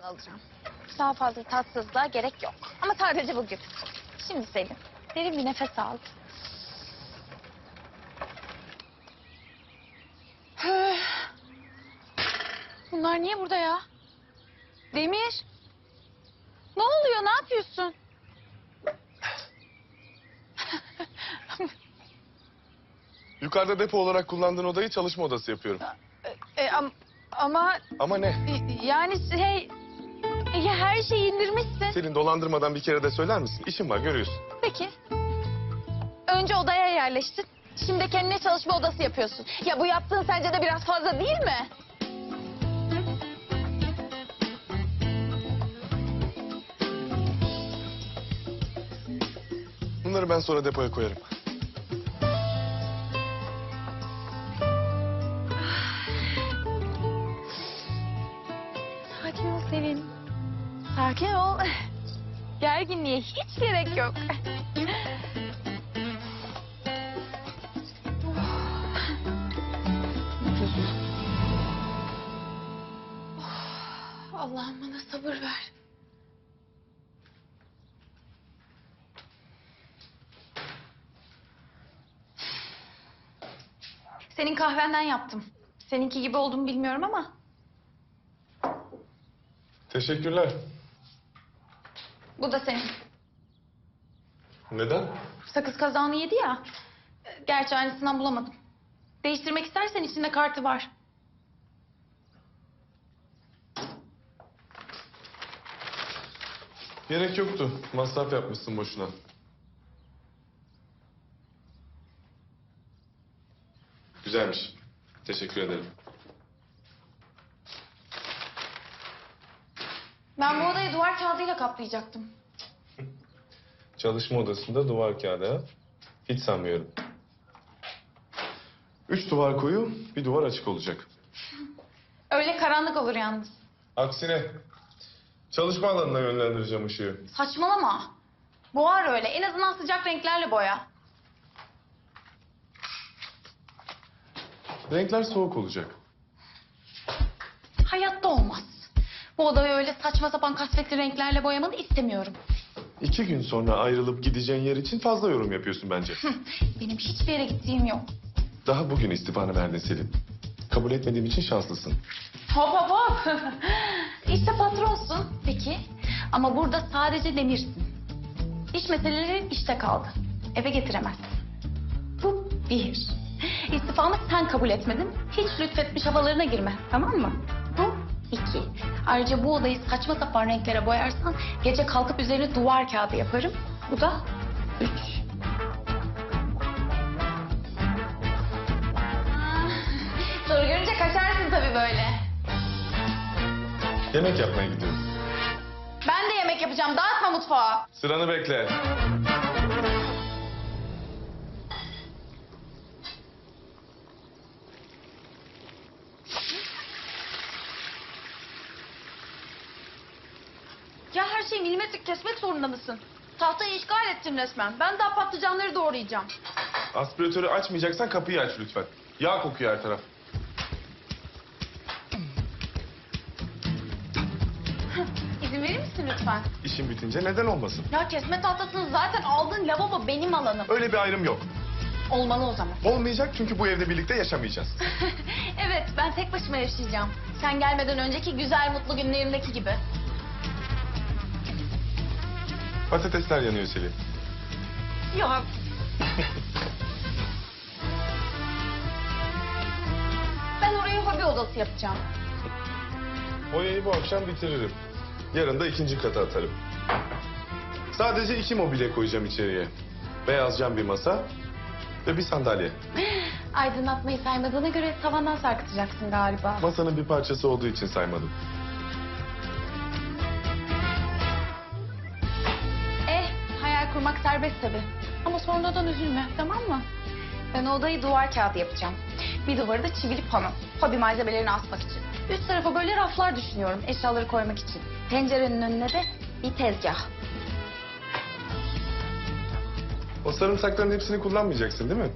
alttan alacağım. Daha fazla tatsızlığa gerek yok. Ama sadece bugün. Şimdi Selin, derin bir nefes al. Bunlar niye burada ya? Demir. Ne oluyor? Ne yapıyorsun? Yukarıda depo olarak kullandığın odayı çalışma odası yapıyorum. E, am- ama Ama ne? e, yani şey... e, her şeyi indirmişsin. Selin dolandırmadan bir kere de söyler misin? İşim var görüyorsun. Peki. Önce odaya yerleştin. Şimdi kendine çalışma odası yapıyorsun. Ya bu yaptığın sence de biraz fazla değil mi? Bunları ben sonra depoya koyarım. Sakin ol Selin. Sakin ol. Gerginliğe hiç gerek yok. Allah'ım bana sabır ver. Senin kahvenden yaptım. Seninki gibi olduğumu bilmiyorum ama Teşekkürler. Bu da senin. Neden? Sakız kazağını yedi ya. Gerçi aynısından bulamadım. Değiştirmek istersen içinde kartı var. Gerek yoktu. Masraf yapmışsın boşuna. Güzelmiş. Teşekkür ederim. Ben bu odayı duvar kağıdıyla kaplayacaktım. Çalışma odasında duvar kağıdı ha? Hiç sanmıyorum. Üç duvar koyu, bir duvar açık olacak. Öyle karanlık olur yalnız. Aksine çalışma alanına yönlendireceğim ışığı. Saçmalama. Boğar öyle. En azından sıcak renklerle boya. Renkler soğuk olacak. Hayatta olmaz. Bu odayı öyle saçma sapan kasvetli renklerle boyamanı istemiyorum. İki gün sonra ayrılıp gideceğin yer için fazla yorum yapıyorsun bence. Benim hiçbir yere gittiğim yok. Daha bugün istifanı verdin Selin. Kabul etmediğim için şanslısın. Hop hop hop. işte patronsun. Peki. Ama burada sadece demirsin. İş meseleleri işte kaldı. Eve getiremezsin. Bu bir. İstifanı sen kabul etmedin. Hiç lütfetmiş havalarına girme. Tamam mı? İki. Ayrıca bu odayı saçma sapan renklere boyarsan gece kalkıp üzerine duvar kağıdı yaparım. Bu da üç. Ah, Soru görünce kaçarsın tabii böyle. Yemek yapmaya gidiyorum. Ben de yemek yapacağım. Dağıtma mutfağı. Sıranı bekle. Ya her şeyi milimetrik kesmek zorunda mısın? Tahtayı işgal ettin resmen. Ben daha patlıcanları doğrayacağım. Aspiratörü açmayacaksan kapıyı aç lütfen. Yağ kokuyor her taraf. İzin verir misin lütfen? İşin bitince neden olmasın? Ya kesme tahtasını zaten aldın. Lavabo benim alanım. Öyle bir ayrım yok. Olmalı o zaman. Olmayacak çünkü bu evde birlikte yaşamayacağız. evet ben tek başıma yaşayacağım. Sen gelmeden önceki güzel mutlu günlerimdeki gibi. Patatesler yanıyor Selin. Ya. ben orayı hobi odası yapacağım. Boyayı bu akşam bitiririm. Yarın da ikinci kata atarım. Sadece iki mobilya koyacağım içeriye. Beyaz cam bir masa ve bir sandalye. Aydınlatmayı saymadığına göre tavandan sarkıtacaksın galiba. Masanın bir parçası olduğu için saymadım. Kurmak serbest tabii. Ama sonradan üzülme, tamam mı? Ben odayı duvar kağıdı yapacağım. Bir duvarı da çivili pano. Hobi malzemelerini asmak için. Üst tarafa böyle raflar düşünüyorum eşyaları koymak için. Pencerenin önüne de bir tezgah. O sarımsakların hepsini kullanmayacaksın değil mi?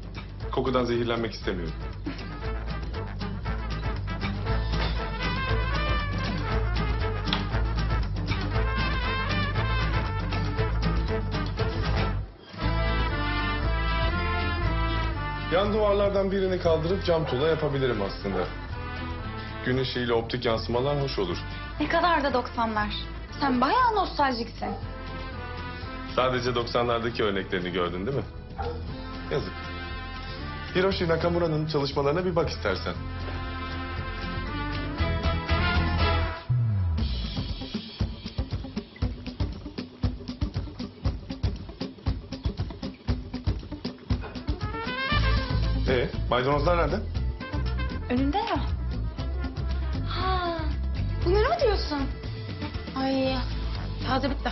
Kokudan zehirlenmek istemiyorum. Yan duvarlardan birini kaldırıp cam tuğla yapabilirim aslında. Gün ışığıyla optik yansımalar hoş olur. Ne kadar da 90'lar. Sen bayağı nostaljiksin. Sadece 90'lardaki örneklerini gördün değil mi? Yazık. Hiroshi Nakamura'nın çalışmalarına bir bak istersen. Ee, maydanozlar nerede? Önünde ya. Ha, bunları mı diyorsun? Ay, taze bitti.